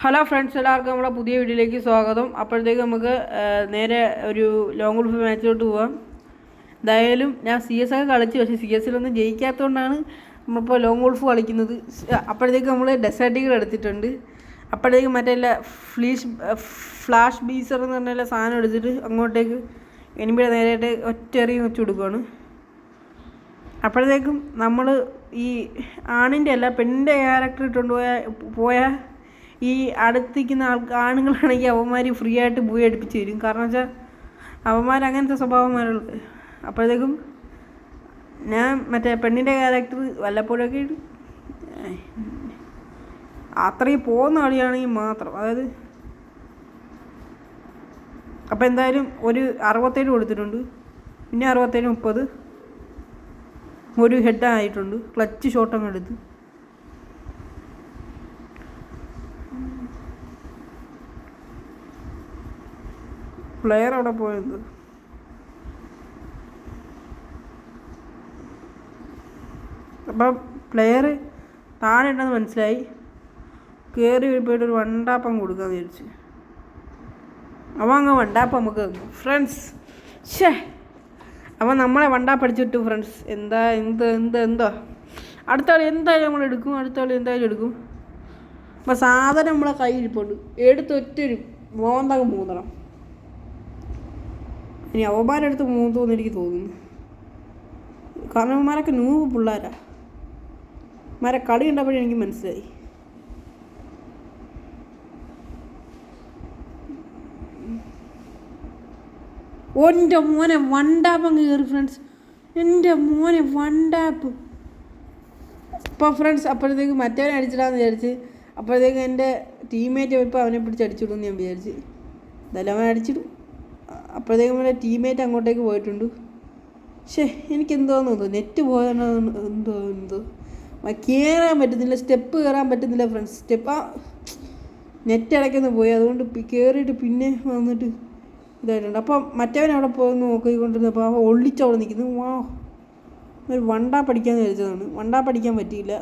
Hello friends എല്ലാവർക്കും നമ്മുടെ പുതിയ വീഡിയോയിലേക്ക് സ്വാഗതം. അപ്പോഴത്തേക്ക് നമുക്ക് നേരെ ഒരു ലോങ് ഗോൾഫ് മാച്ചിലോട്ട് പോവാം. എന്തായാലും ഞാൻ സി എസ് ഒക്കെ കളിച്ചു പക്ഷേ സി എസിലൊന്നും ജയിക്കാത്തതുകൊണ്ടാണ് നമ്മളിപ്പോൾ ലോങ് ഗോൾഫ് കളിക്കുന്നത്. അപ്പോഴത്തേക്ക് നമ്മൾ ഡെസേർട്ടികൾ എടുത്തിട്ടുണ്ട്. അപ്പോഴത്തേക്ക് മറ്റേ ഫ്ലീഷ് ഫ്ലാഷ് ബീസർ എന്ന് പറഞ്ഞ സാധനം എടുത്തിട്ട് അങ്ങോട്ടേക്ക് എനിമിയുടെ നേരെയായിട്ട് ഒറ്റയെറിയും വെച്ച് കൊടുക്കുകയാണ് അപ്പോഴത്തേക്കും നമ്മൾ ഈ ആണിന്റെ അല്ല പെണ്ണിന്റെ ക്യാരക്ടർ ഇട്ടുകൊണ്ട് പോയാൽ പോയ ഈ അടുത്തിരിക്കുന്ന ആൾ ആണുങ്ങളാണെങ്കിൽ അവന്മാർ ഫ്രീ ആയിട്ട് പോയി അടുപ്പിച്ച് തരും കാരണം വെച്ചാൽ അവന്മാർ അങ്ങനത്തെ സ്വഭാവന്മാരുള്ളത് അപ്പോഴത്തേക്കും ഞാൻ മറ്റേ പെണ്ണിന്റെ ക്യാരക്ടർ വല്ലപ്പോഴൊക്കെ. അത്രയും പോകുന്ന കളിയാണെങ്കിൽ മാത്രം. അതായത് അപ്പോൾ എന്തായാലും ഒരു അറുപത്തേഴ് കൊടുത്തിട്ടുണ്ട്. പിന്നെ അറുപത്തേഴ് മുപ്പത്. ഒരു ഹെഡ് ആയിട്ടുണ്ട്. ക്ലച്ച് ഷോട്ട് അങ്ങ് എടുത്ത്. പ്ലെയർ അവിടെ പോയത്? അപ്പം പ്ലെയർ താഴെ ഉണ്ടെന്ന് മനസ്സിലായി. കയറി പോയിട്ട് ഒരു വണ്ടാപ്പം കൊടുക്കാന്ന് വിചാരിച്ചു. അവൻ അങ്ങ് വണ്ടാപ്പം നമുക്ക് ഫ്രണ്ട്സ് ഷേ അവൻ നമ്മളെ വണ്ടാപ്പ് അടിച്ചിട്ടു ഫ്രണ്ട്സ് എന്താ എന്ത് എന്ത് എന്തോ. അടുത്ത ആൾ എന്തായാലും നമ്മൾ എടുക്കും. അടുത്ത ആൾ എന്തായാലും എടുക്കും. അപ്പം സാധനം നമ്മളെ കയ്യിൽ ഇരിപ്പുണ്ട് എടുത്തൊറ്റൊരു മോന്തകം മൂന്നണം. ഇനി അവന്മാരെടുത്ത് മൂത്തോന്ന് എനിക്ക് തോന്നുന്നു. കാരണം അവന്മാരൊക്കെ നൂവ് പിള്ളേരാ. മാരെ കളി കണ്ടപ്പോഴേ എനിക്ക് മനസ്സിലായി. എന്റെ മോനെ വണ്ടാപ്പ് അങ്ങ് കയറി ഫ്രണ്ട്സ് എന്റെ മോനെ വണ്ടാപ്പ് ഇപ്പോൾ ഫ്രണ്ട്സ് അപ്പോഴത്തേക്ക് മറ്റവനെ അടിച്ചിടാന്ന് വിചാരിച്ച് അപ്പോഴത്തേക്ക് എന്റെ ടീമേറ്റ് ഇപ്പോൾ അവനെ പിടിച്ച് അടിച്ചിടുമെന്ന് ഞാൻ വിചാരിച്ച്. എന്തായാലും അവൻ അടിച്ചിടും. അപ്പോഴത്തേക്കും എന്റെ ടീമേറ്റ് അങ്ങോട്ടേക്ക് പോയിട്ടുണ്ട്. പക്ഷേ എനിക്ക് എന്തോന്ന് തോന്നുന്നു നെറ്റ് പോയെന്നോ എന്തോ എന്തോ കയറാൻ പറ്റുന്നില്ല. സ്റ്റെപ്പ് കയറാൻ പറ്റുന്നില്ല ഫ്രണ്ട്സ് സ്റ്റെപ്പ് ആ നെറ്റ് ഇടയ്ക്കൊന്ന് പോയി. അതുകൊണ്ട് കയറിയിട്ട് പിന്നെ വന്നിട്ട് ഇതായിട്ടുണ്ട്. അപ്പം മറ്റവൻ അവിടെ പോയി നോക്കിക്കൊണ്ടിരുന്നപ്പോൾ അവൻ ഒള്ളിച്ചവിടെ നിൽക്കുന്നു. വാ. ഒരു വണ്ടാ പഠിക്കാന്ന് വിചാരിച്ചതാണ്. വണ്ടാ പഠിക്കാൻ പറ്റിയില്ല.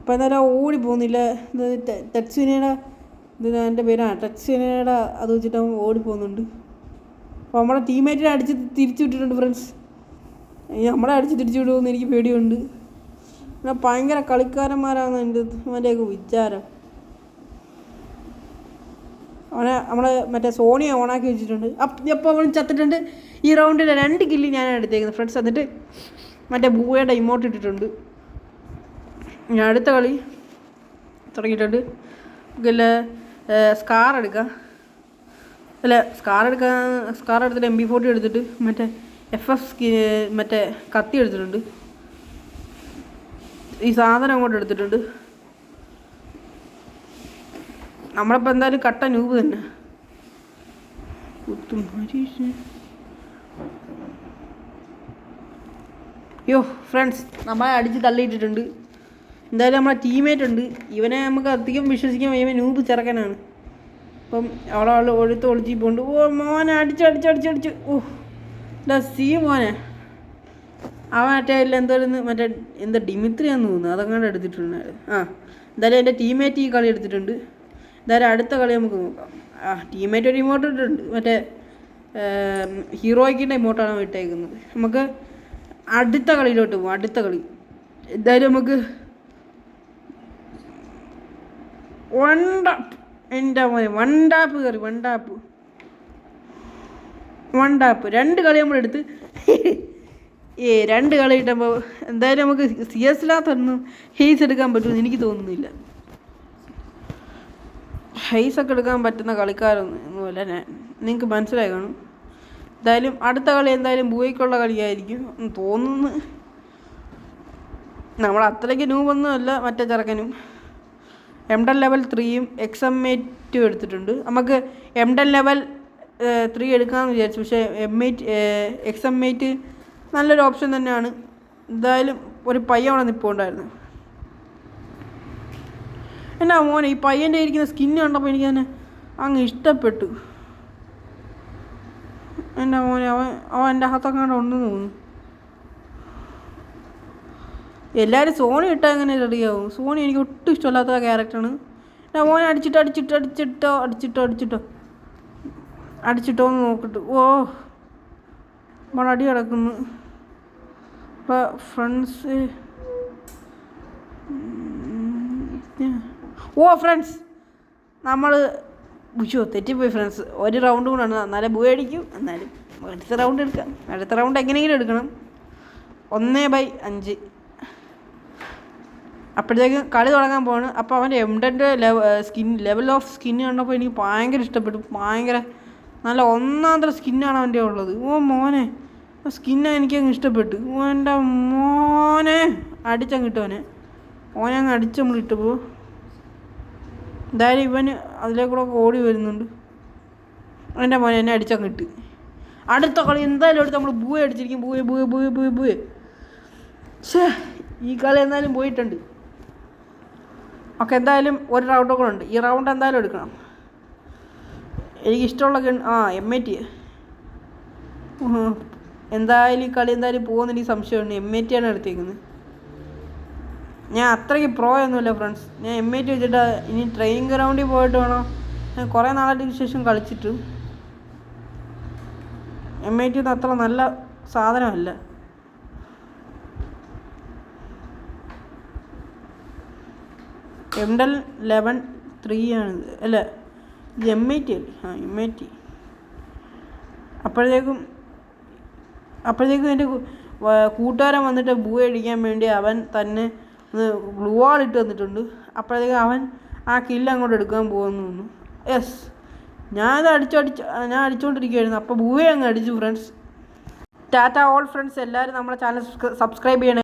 അപ്പം എന്തായാലും ഓടി പോകുന്നില്ല. ഇത് ടച്ച്വിനയുടെ ഇത് എന്റെ പേരാണ്. ടച്ച് സിനിയുടെ അത് വെച്ചിട്ട് അവൻ ഓടി പോകുന്നുണ്ട്. അപ്പോൾ നമ്മളെ ടീമേറ്റിനെ അടിച്ച് തിരിച്ചു വിട്ടിട്ടുണ്ട് ഫ്രണ്ട്സ് നമ്മളെ അടിച്ച് തിരിച്ചു വിടുമെന്ന് എനിക്ക് പേടിയുണ്ട്. പിന്നെ ഭയങ്കര കളിക്കാരന്മാരാണ് എന്റെ അവന്റെയൊക്കെ വിചാരം. അവനെ നമ്മളെ മറ്റേ സോണിയെ ഓണാക്കി വെച്ചിട്ടുണ്ട്. അപ്പം എപ്പോൾ അവൻ ചത്തിട്ടുണ്ട്. ഈ റൗണ്ടിൽ രണ്ട് കില്ലി ഞാൻ എടുത്തേക്കുന്നത്. ഫ്രണ്ട്സ് എന്നിട്ട് മറ്റേ ബൂയയുടെ ഇമോട്ട് ഇട്ടിട്ടുണ്ട്. ഞാൻ അടുത്ത കളി തുടങ്ങിയിട്ടുണ്ട്. പിന്നെ സ്കാർ എടുക്കാം. അല്ല സ്കാർ എടുക്കാൻ സ്കാർ എടുത്തിട്ട് എം ബി ഫോർട്ടി എടുത്തിട്ട് മറ്റേ എഫ് എഫ് മറ്റേ കത്തി എടുത്തിട്ടുണ്ട്. ഈ സാധനം അങ്ങോട്ട് എടുത്തിട്ടുണ്ട്. നമ്മളിപ്പോൾ എന്തായാലും കട്ട ന്യൂബ് തന്നെ. യോ ഫ്രണ്ട്സ് നമ്മളെ അടിച്ച് തള്ളിയിട്ടിട്ടുണ്ട്. എന്തായാലും നമ്മളെ ടീമേറ്റ് ഉണ്ട്. ഇവനെ നമുക്ക് അധികം വിശ്വസിക്കാൻ ഇവൻ ന്യൂബ് ചെറുക്കനാണ്. അപ്പം അവളെ അവൾ ഒഴുത്ത് ഒളിച്ച് പോണ്ട് ഓ മോനെ അടിച്ച് അടിച്ച് അടിച്ച് അടിച്ച്. ഓ ലസ്സി മോനെ. അവൻ മറ്റേ എന്തോരുന്ന് മറ്റേ എന്താ ഡിമിത്രിയാന്ന് തോന്നുന്നു. അതങ്ങാണ്ട് എടുത്തിട്ടുണ്ട്. ആ എന്തായാലും എന്റെ ടീമേറ്റ് ഈ കളി എടുത്തിട്ടുണ്ട്. എന്തായാലും അടുത്ത കളി നമുക്ക് നോക്കാം. ആ ടീമേറ്റ് ഒരു ഇമോട്ട് ഇട്ടിട്ടുണ്ട്. മറ്റേ ഹീറോയ്ക്കിന്റെ ഇമോട്ടാണ് ഇട്ടേക്കുന്നത്. നമുക്ക് അടുത്ത കളിയിലോട്ട് പോകാം അടുത്ത കളി. എന്തായാലും നമുക്ക് വണ്ടാപ്പ് എന്റെ വണ്ടാപ്പ് കയറി വണ്ടാപ്പ്. വണ്ടാപ്പ്. രണ്ട് കളി നമ്മൾ എടുത്ത്. ഏ രണ്ട് കളി കിട്ടുമ്പോൾ എന്തായാലും നമുക്ക് സി എസിനകത്തൊന്നും ഹെയ്സ് എടുക്കാൻ പറ്റുമെന്ന് എനിക്ക് തോന്നുന്നില്ല. ഹെയ്സ് ഒക്കെ എടുക്കാൻ പറ്റുന്ന കളിക്കാരൊന്നും അല്ല. ഞാൻ നിങ്ങൾക്ക് മനസ്സിലായി? കാണും എന്തായാലും അടുത്ത കളി എന്തായാലും ബൂയ്ക്കുള്ള കളിയായിരിക്കും തോന്നുന്നു. നമ്മൾ അത്രയ്ക്ക് നൂവൊന്നും അല്ല മറ്റേ ചെറുക്കനും. എം ഡെൻ ലെവൽ ത്രീയും എക്സ് എം എയ്റ്റും എടുത്തിട്ടുണ്ട്. നമുക്ക് എം ഡെൻ ലെവൽ ത്രീ എടുക്കാമെന്ന് വിചാരിച്ചു. പക്ഷേ M eight X M eight നല്ലൊരു ഓപ്ഷൻ തന്നെയാണ്. എന്തായാലും ഒരു പയ്യ അവിടെ നിൽപ്പുണ്ടായിരുന്നു എന്നാ മോനെ ഈ പയ്യന്റെ ഇരിക്കുന്ന സ്കിന്ന് കണ്ടപ്പോൾ എനിക്ക് തന്നെ അങ്ങ് ഇഷ്ടപ്പെട്ടു. എന്നാ മോനെ അവൻ അവൻ എന്റെ അകത്തൊക്കെ ഉണ്ടെന്ന് തോന്നുന്നു എല്ലാവരും സോണി ഇട്ടാൽ എങ്ങനെ റെഡിയാവും സോണി എനിക്ക് ഒട്ടും ഇഷ്ടമല്ലാത്ത ക്യാരക്ടറാണ് ഞാൻ മോനെ അടിച്ചിട്ട് അടിച്ചിട്ട് അടിച്ചിട്ടോ അടിച്ചിട്ടോ അടിച്ചിട്ടോ. അടിച്ചിട്ടോ എന്ന് നോക്കിട്ട്. ഓ നമ്മൾ കിടക്കുന്നു. അപ്പോൾ ഫ്രണ്ട്സ് ഓ ഫ്രണ്ട്സ് നമ്മൾ വിഷു തെറ്റിപ്പോയി ഫ്രണ്ട്സ് ഒരു റൗണ്ട് കൂടെ ആണ് എന്നാലേ ബൂ അടിക്കും. എന്നാലും അടുത്ത റൗണ്ട് എടുക്കാം. അടുത്ത റൗണ്ട് എങ്ങനെയെങ്കിലും എടുക്കണം. ഒന്ന് ബൈ അഞ്ച്. അപ്പോഴത്തേക്ക് കളി തുടങ്ങാൻ പോവാണ്. അപ്പോൾ അവന്റെ എംഡന്റെ ലെവ സ്കിൻ ലെവൽ ഓഫ് സ്കിൻ കണ്ടപ്പോൾ എനിക്ക് ഭയങ്കര ഇഷ്ടപ്പെട്ടു. ഭയങ്കര നല്ല ഒന്നാന്തര സ്കിന്നാണ് അവന്റെ ഉള്ളത്. ഓ മോനെ. ആ എനിക്ക് എനിക്കങ്ങ് ഇഷ്ടപ്പെട്ടു. ഓ എന്റെ മോനെ. അടിച്ചങ്ങ് ഇട്ടവനെ ഓനെ അങ്ങ് അടിച്ച് നമ്മൾ ഇട്ടപ്പോൾ എന്തായാലും ഇവൻ അതിലേക്കൂടെ ഓടി വരുന്നുണ്ട്. എന്റെ മോനെ എന്നെ അടിച്ചങ്ങ് ഇട്ട്. അടുത്ത കളി എന്തായാലും എടുത്ത് നമ്മൾ booyah അടിച്ചിരിക്കും. Booyah booyah booyah booyah booyah. ഈ കളി എന്തായാലും പോയിട്ടുണ്ട്. ഓക്കെ എന്തായാലും ഒരു റൗണ്ട് കൂടെ ഉണ്ട്. ഈ റൗണ്ട് എന്തായാലും എടുക്കണം. എനിക്കിഷ്ടമുള്ള ആ എം ഐ ടി എന്തായാലും ഈ കളി എന്തായാലും പോകുന്ന എനിക്ക് സംശയമുണ്ട്. എം ഐ ടി ആണ് എടുത്തേക്കുന്നത്. ഞാൻ അത്രയ്ക്ക് പ്രോ ഒന്നുമില്ല ഫ്രണ്ട്സ് ഞാൻ എം ഐ ടി വെച്ചിട്ട് ഇനി ട്രെയിനിങ് ഗ്രൗണ്ടിൽ പോയിട്ട് വേണം. ഞാൻ കുറേ നാളായിട്ട് ശേഷം കളിച്ചിട്ട്. എം ഐ ടി അത്ര നല്ല സാധനമല്ല. എംഡൽ ലെവൻ ത്രീ ആണ്. അല്ല ഇത് എം ഐ ടി അല്ലേ? ആ എം ഐ ടി അപ്പോഴത്തേക്കും അപ്പോഴത്തേക്കും എന്റെ കൂട്ടുകാരൻ വന്നിട്ട് ബൂ അടിക്കാൻ വേണ്ടി അവൻ തന്നെ ബ്ലൂ വാൾ ഇട്ട് തന്നിട്ടുണ്ട്. അപ്പോഴത്തേക്കും അവൻ ആ കില്ല് അങ്ങോട്ട് എടുക്കാൻ പോകുന്നു. തോന്നുന്നു യെസ് ഞാനത് അടിച്ചടിച്ച് ഞാൻ അടിച്ചുകൊണ്ടിരിക്കുകയായിരുന്നു അപ്പോൾ ബൂവേ അങ്ങ് അടിച്ചു ഫ്രണ്ട്സ് ടാറ്റ ഓൾ ഫ്രണ്ട്സ് എല്ലാവരും നമ്മുടെ ചാനൽ സബ്സ്ക്രൈബ് ചെയ്യണേ.